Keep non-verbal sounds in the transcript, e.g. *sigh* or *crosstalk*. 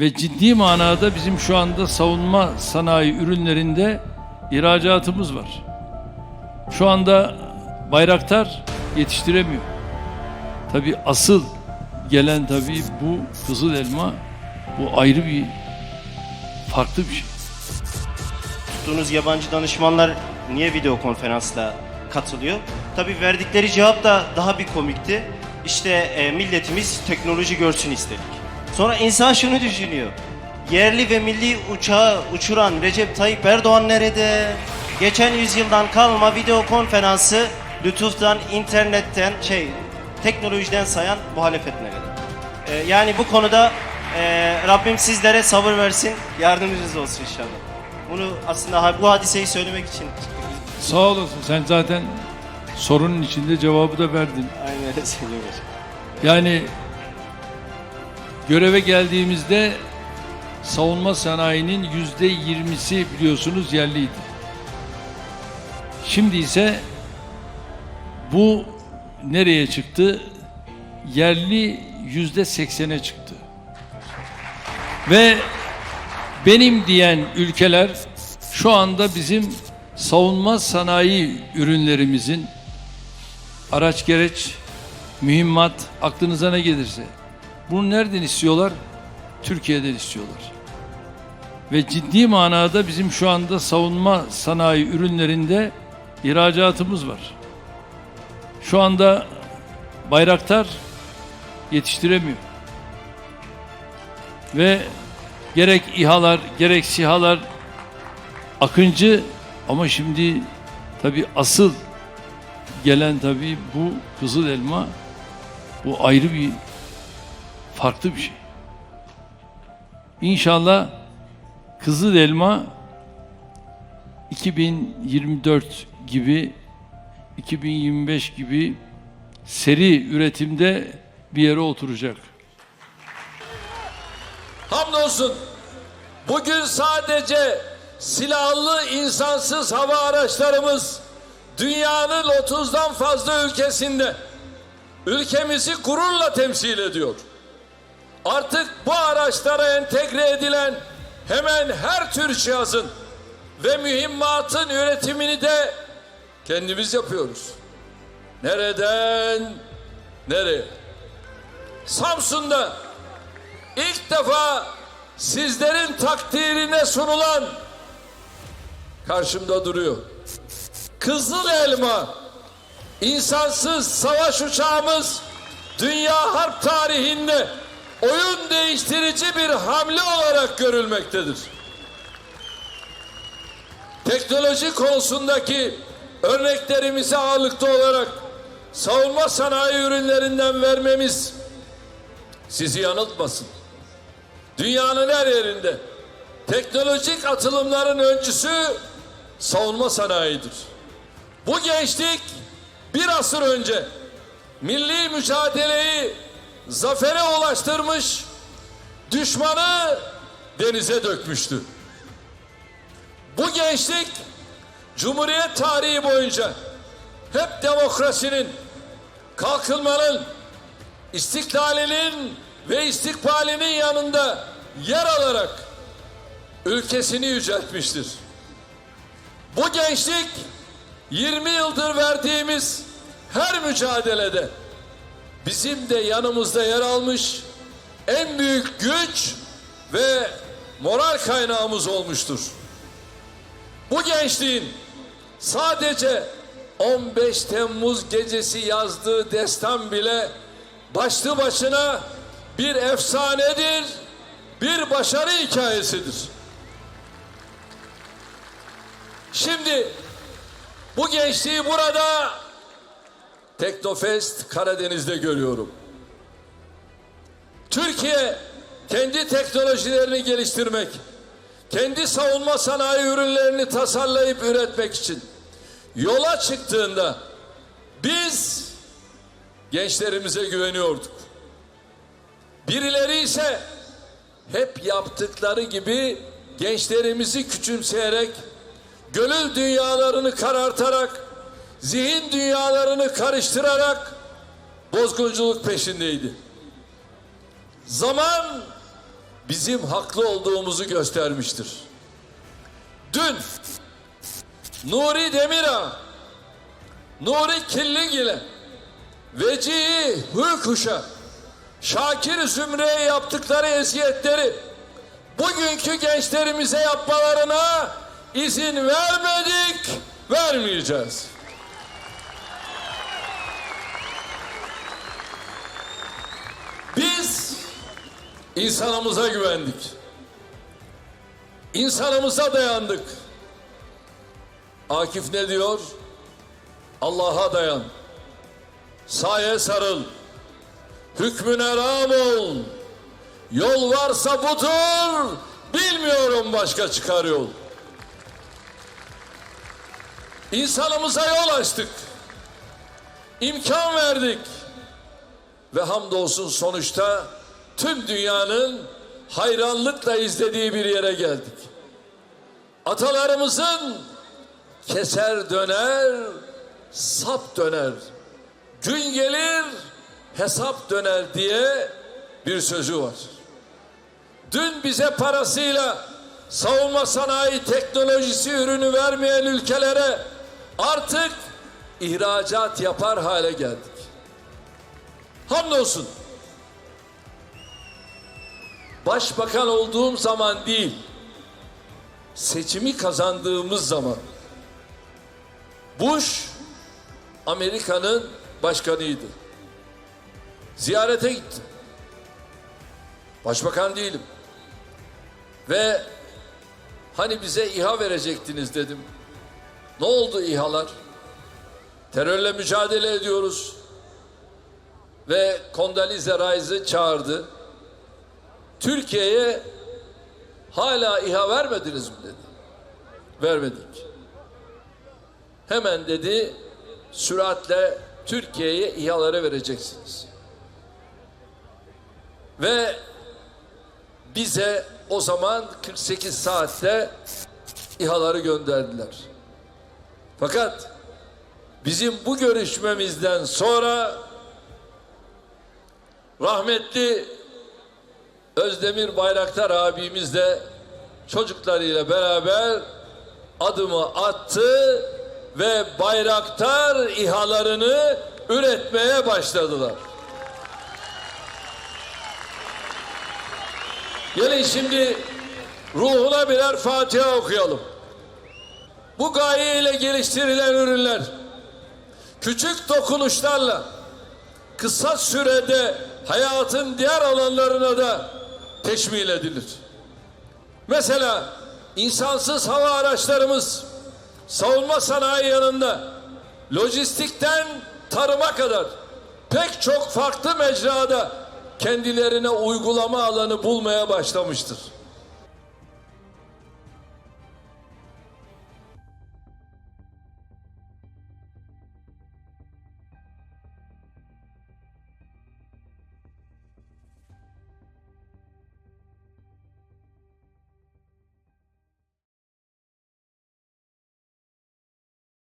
Ve ciddi manada bizim şu anda savunma sanayi ürünlerinde ihracatımız var. Şu anda Bayraktar yetiştiremiyor. Tabi asıl gelen tabi bu kızıl elma bu ayrı bir farklı bir şey. tuttuğunuz yabancı danışmanlar niye video konferansla katılıyor? Tabii verdikleri cevap da daha bir komikti. İşte e, milletimiz teknoloji görsün istedik. Sonra insan şunu düşünüyor. Yerli ve milli uçağı uçuran Recep Tayyip Erdoğan nerede? Geçen yüzyıldan kalma video konferansı lütuftan, internetten, şey, teknolojiden sayan muhalefet nerede? E, yani bu konuda e, Rabbim sizlere sabır versin, yardımcınız olsun inşallah. Bunu aslında bu hadiseyi söylemek için Sağ olasın sen zaten sorunun içinde cevabı da verdin. aynen öyle *laughs* söylüyorum. Yani göreve geldiğimizde savunma sanayinin yüzde yirmisi biliyorsunuz yerliydi. Şimdi ise bu nereye çıktı? Yerli yüzde seksene çıktı. Ve benim diyen ülkeler şu anda bizim savunma sanayi ürünlerimizin araç gereç, mühimmat aklınıza ne gelirse. Bunu nereden istiyorlar? Türkiye'den istiyorlar. Ve ciddi manada bizim şu anda savunma sanayi ürünlerinde ihracatımız var. Şu anda Bayraktar yetiştiremiyor. Ve gerek İHA'lar gerek SİHA'lar akıncı ama şimdi tabi asıl gelen tabii bu kızıl elma bu ayrı bir farklı bir şey. İnşallah kızıl elma 2024 gibi 2025 gibi seri üretimde bir yere oturacak. Hamdolsun bugün sadece silahlı insansız hava araçlarımız dünyanın 30'dan fazla ülkesinde ülkemizi gururla temsil ediyor. Artık bu araçlara entegre edilen hemen her tür cihazın ve mühimmatın üretimini de kendimiz yapıyoruz. Nereden nereye? Samsun'da ilk defa sizlerin takdirine sunulan karşımda duruyor. Kızıl elma insansız savaş uçağımız dünya harp tarihinde oyun değiştirici bir hamle olarak görülmektedir. Teknoloji konusundaki örneklerimizi ağırlıklı olarak savunma sanayi ürünlerinden vermemiz sizi yanıltmasın. Dünyanın her yerinde teknolojik atılımların öncüsü savunma sanayidir. Bu gençlik bir asır önce milli mücadeleyi zafere ulaştırmış, düşmanı denize dökmüştü. Bu gençlik Cumhuriyet tarihi boyunca hep demokrasinin, kalkınmanın, istiklalinin ve istikbalinin yanında yer alarak ülkesini yüceltmiştir. Bu gençlik 20 yıldır verdiğimiz her mücadelede bizim de yanımızda yer almış en büyük güç ve moral kaynağımız olmuştur. Bu gençliğin sadece 15 Temmuz gecesi yazdığı destan bile başlı başına bir efsanedir, bir başarı hikayesidir. Şimdi bu gençliği burada Teknofest Karadeniz'de görüyorum. Türkiye kendi teknolojilerini geliştirmek, kendi savunma sanayi ürünlerini tasarlayıp üretmek için yola çıktığında biz gençlerimize güveniyorduk. Birileri ise hep yaptıkları gibi gençlerimizi küçümseyerek, gönül dünyalarını karartarak, zihin dünyalarını karıştırarak bozgunculuk peşindeydi. Zaman bizim haklı olduğumuzu göstermiştir. Dün Nuri Demirağ, Nuri Killigil'e, Vecihi Hürkuş'a, Şakir Zümre'ye yaptıkları eziyetleri bugünkü gençlerimize yapmalarına izin vermedik, vermeyeceğiz. İnsanımıza güvendik. İnsanımıza dayandık. Akif ne diyor? Allah'a dayan. Saye sarıl. Hükmüne ram ol. Yol varsa budur. Bilmiyorum başka çıkar yol. İnsanımıza yol açtık. İmkan verdik. Ve hamdolsun sonuçta tüm dünyanın hayranlıkla izlediği bir yere geldik. Atalarımızın keser döner, sap döner. Gün gelir, hesap döner diye bir sözü var. Dün bize parasıyla savunma sanayi teknolojisi ürünü vermeyen ülkelere artık ihracat yapar hale geldik. Hamdolsun. Başbakan olduğum zaman değil, seçimi kazandığımız zaman Bush Amerika'nın başkanıydı. Ziyarete gittim. Başbakan değilim. Ve hani bize İHA verecektiniz dedim. Ne oldu İHA'lar? Terörle mücadele ediyoruz. Ve Condoleezza Rice'ı çağırdı. Türkiye'ye hala İHA vermediniz mi dedi. Vermedik. Hemen dedi süratle Türkiye'ye İHA'ları vereceksiniz. Ve bize o zaman 48 saatte İHA'ları gönderdiler. Fakat bizim bu görüşmemizden sonra rahmetli Özdemir Bayraktar abimiz de çocuklarıyla beraber adımı attı ve Bayraktar İHA'larını üretmeye başladılar. Gelin şimdi ruhuna birer Fatiha okuyalım. Bu gayeyle geliştirilen ürünler küçük dokunuşlarla kısa sürede hayatın diğer alanlarına da teşmil edilir. Mesela insansız hava araçlarımız savunma sanayi yanında lojistikten tarıma kadar pek çok farklı mecrada kendilerine uygulama alanı bulmaya başlamıştır.